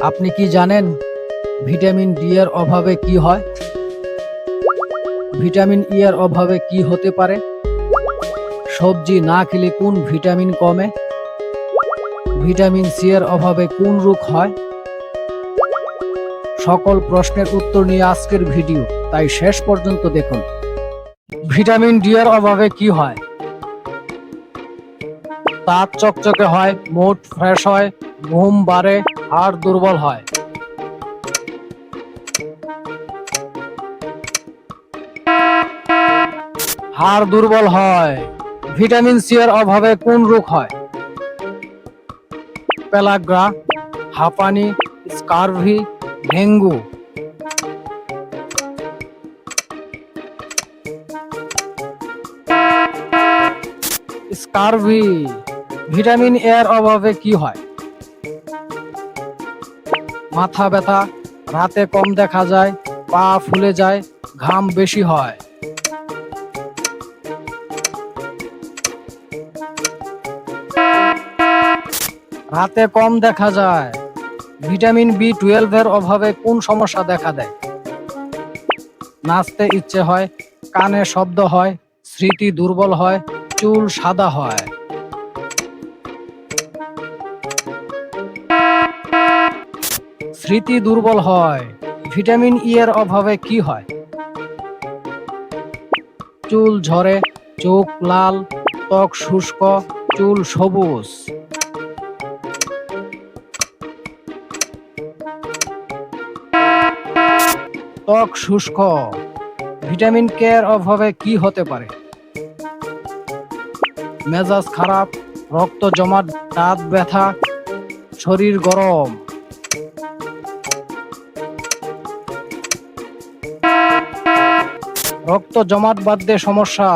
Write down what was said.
আপনি কি জানেন ভিটামিন ডি এর অভাবে কি হয়? ভিটামিন ই এর অভাবে কি হতে পারে? সবজি না খেলে কোন ভিটামিন কমে? ভিটামিন সি এর অভাবে কোন রোগ হয়? সকল প্রশ্নের উত্তর নিয়ে আজকের ভিডিও। তাই শেষ পর্যন্ত দেখুন। ভিটামিন ডি এর অভাবে কি হয়? দাঁত চকচকে হয়, মুড ফ্রেশ হয় ঘুম বাড়ে, হাড় দুর্বল হয়। হাড় দুর্বল হয়। ভিটামিন সি এর অভাবে কোন রোগ হয়? পেলাগ্রা, হাঁপানি, স্কারভি, ডেঙ্গু। স্কারভি, ভিটামিন এর অভাবে কি হয়? মাথা ব্যথা, রাতে কম দেখা যায়, পা ফুলে যায়, ঘাম বেশি হয়। রাতে কম দেখা যায়। ভিটামিন বি টুয়েলভ এর অভাবে কোন সমস্যা দেখা দেয়? নাচতে ইচ্ছে হয়, কানে শব্দ হয়, স্মৃতি দুর্বল হয়, চুল সাদা হয়। স্মৃতি দুর্বল হয়। ভিটামিন ই এর অভাবে কি হয়? চুল ঝরে, চোখ লাল, ত্বক শুষ্ক, চুল সবুজ। ত্বক শুষ্ক। ভিটামিন কে এর অভাবে কি হতে পারে? মেজাজ খারাপ, রক্ত জমাট, দাঁত ব্যথা, শরীর গরম। রক্ত জমাট বাঁধতে সমস্যা।